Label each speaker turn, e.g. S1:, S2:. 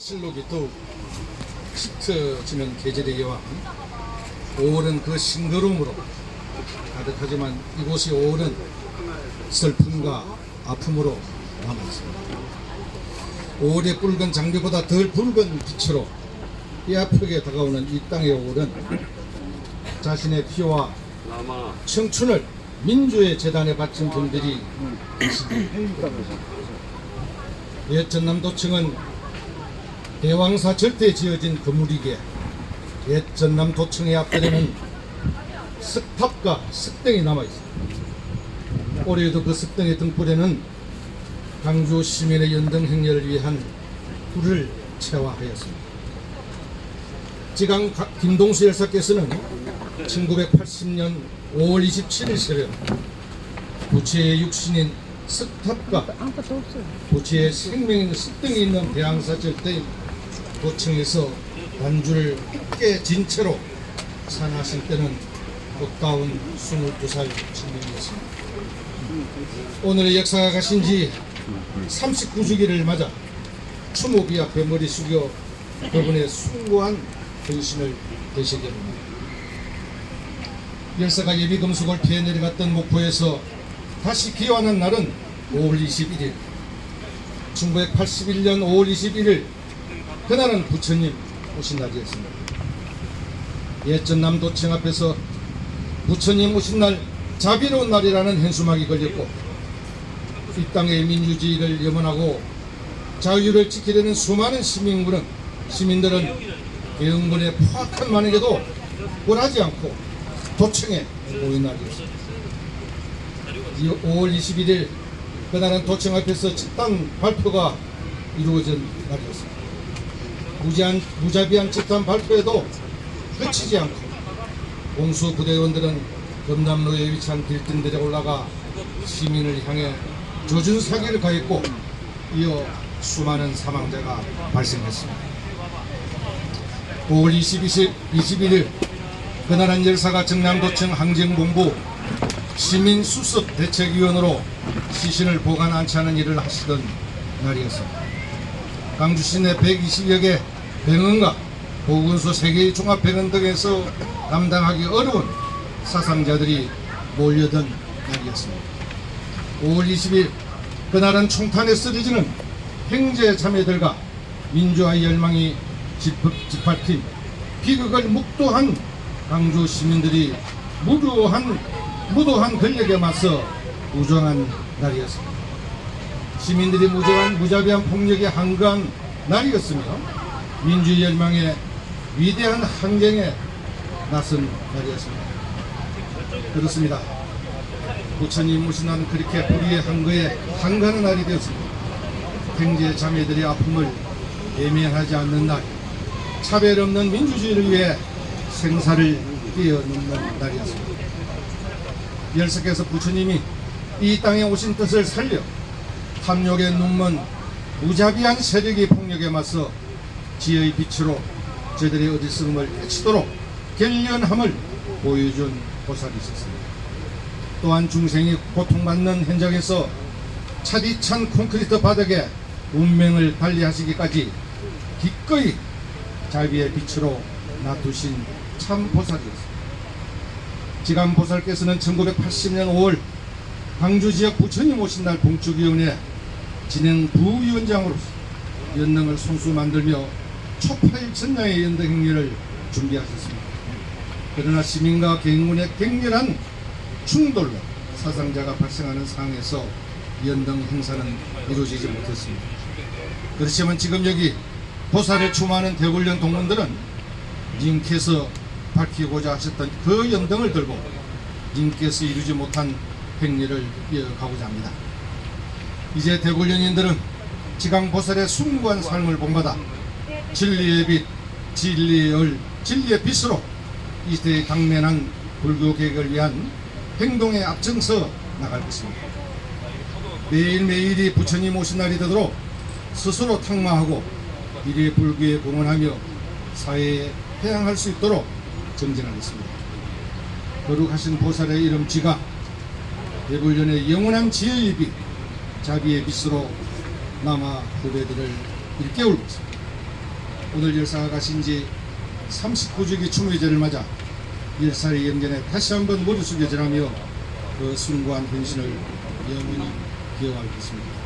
S1: 실록이 더욱 짙어지는 계절의 여왕. 5월은 그 싱그러움으로 가득하지만 이곳이 5월은 슬픔과 아픔으로 남아있습니다. 5월의 붉은 장미보다 덜 붉은 빛으로 뼈아프게 다가오는 이 땅의 5월은 자신의 피와 청춘을 민주의 재단에 바친 분들이 있습니다. 옛 전남도청은 대왕사 절대 지어진 건물이기에 옛 전남 도청의 앞편에는 석탑과 석등이 남아있습니다. 올해도 그 석등의 등불에는 강주 시민의 연등 행렬을 위한 불을 채화하였습니다. 지강 가- 김동수 열사께서는 1980년 5월 27일 새벽 부채의 육신인
S2: 없어요.
S1: 부채의 생명인 석등이 있는 대항사 절대 도청에서 단주를 깨진 채로 산하신 때는 꽃다운 22살 청년이었습니다. 오늘의 역사가 가신 지 39주기를 맞아 추모비 앞에 머리 숙여 그분의 숭고한 헌신을 되새겨봅니다. 열사가 예비 금속을 피해 내려갔던 목포에서 다시 귀환한 날은 5월 21일 1981년 5월 21일 그날은 부처님 오신 날이었습니다. 예전 남도청 앞에서 부처님 오신 날 자비로운 날이라는 현수막이 걸렸고 이 땅의 민주주의를 염원하고 자유를 지키려는 수많은 시민들은 시민들은 대응군의 포악한 만에게도 굴하지 않고 도청에 모인 날이었습니다. 5월 21일 그날은 도청 앞에서 집단 발표가 이루어진 날이었습니다. 무제한, 무자비한 집단 발표에도 그치지 않고 공수 부대원들은 금남로에 위치한 빌딩들에 올라가 시민을 향해 조준 사기를 가했고 이어 수많은 사망자가 발생했습니다. 5월 22일, 21일 그날은 열사가 정남도청 항쟁본부 시민수습 대책위원으로 시신을 보관 안치하는 일을 하시던 날이었습니다. 강주시 내 120여 개 병원과 보건소 3개의 종합병원 등에서 감당하기 어려운 사상자들이 몰려든 날이었습니다. 5월 20일 그날은 총탄에 쓰러지는 형제 자매들과 민주화의 열망이 짓- 짓밟힌 비극을 묵도한 강주 시민들이 무료한 무도한 권력에 맞서 우정한 날이었습니다. 시민들이 무정한 무자비한 폭력에 한가한 날이었으며 민주의 열망에 위대한 항쟁에 나선 날이었습니다. 그렇습니다. 부처님 날은 그렇게 불의의 한거에 한가한 날이 되었습니다. 형제 자매들의 아픔을 외면하지 않는 날, 차별 없는 민주주의를 위해 생사를 뛰어넘는 날이었습니다. 열석께서 부처님이 이 땅에 오신 뜻을 살려 탐욕의 눈먼 무자비한 세력의 폭력에 맞서 지혜의 빛으로 저들의 어리석음을 해치도록 결련함을 보여준 보살이셨습니다. 또한 중생이 고통받는 현장에서 차디찬 콘크리트 바닥에 운명을 달리하시기까지 기꺼이 자비의 빛으로 놔두신 참 보살이었습니다. 지간 보살께서는 1980년 5월 광주 지역 부처님 오신 날 봉축위원회 진행 부위원장으로서 연능을 손수 만들며 초파일 전량의 연등 행렬을 준비하셨습니다. 그러나 시민과 개인군의 격렬한 충돌로 사상자가 발생하는 상황에서 연등 행사는 이루어지지 못했습니다. 그렇지만 지금 여기 보살에 추모하는 대굴련 동문들은 님께서 밝히고자 하셨던 그 연등을 들고 님께서 이루지 못한 행렬을 이어가고자 합니다. 이제 대굴련인들은 지강보살의 숭고한 삶을 본받아 진리의 빛, 진리의 을, 진리의 빛으로 이 시대의 당면한 불교 개혁을 위한 행동에 앞장서 나갈 것입니다. 매일매일이 부처님 오신 날이 되도록 스스로 탕마하고 미래 불교에 공헌하며 사회에 회양할 수 있도록 정진하겠습니다. 거룩하신 보살의 이름 지가 대불련의 영원한 지혜의 빛, 자비의 빛으로 남아 후배들을 일깨울 것입니다. 오늘 열사가 가신 지 39주기 추모제를 맞아 열사의 영전에 다시 한번 머리 숙여 전하며 그 숭고한 헌신을 영원히 기억하겠습니다.